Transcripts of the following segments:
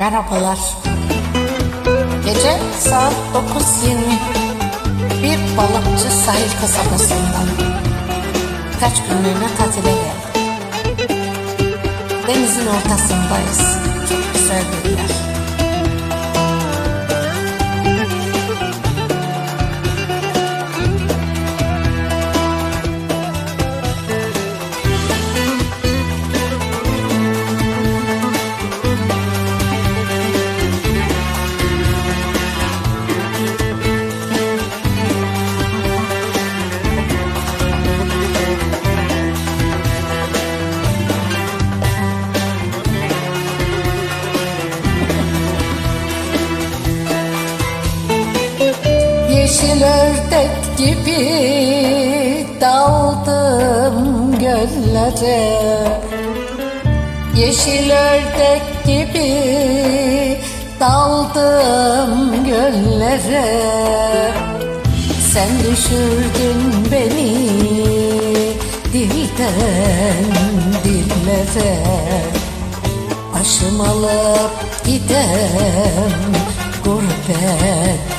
Merhabalar. Gece saat 9.20. Bir balıkçı sahil kasabasından. Kaç günlüğüne tatile geldi. Denizin ortasındayız. Çok güzel bir yer. Yeşil ördek gibi daldım göllere. Yeşil ördek gibi daldım göllere. Sen düşürdün beni dilden dillere. Başım alıp gidem gurbet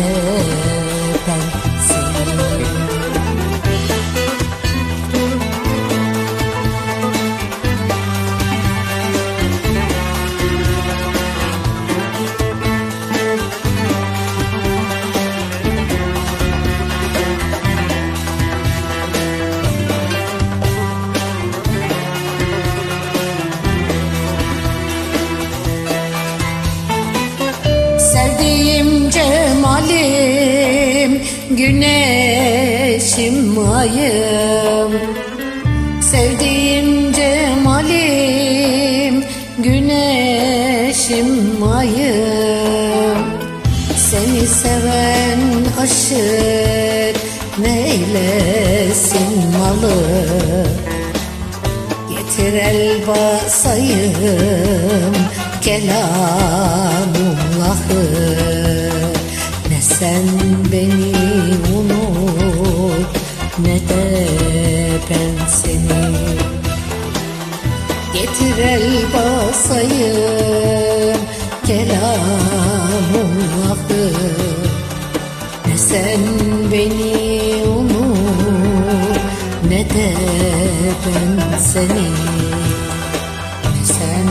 ne Güneşim ayım Sevdiğim cemalim Güneşim ayım Seni seven aşık Neylesin malı? Getir el basayım kelamullahı de ben seni Getir el basayım kelamullahı Ne sen beni unut ne de ben seni. Ne sen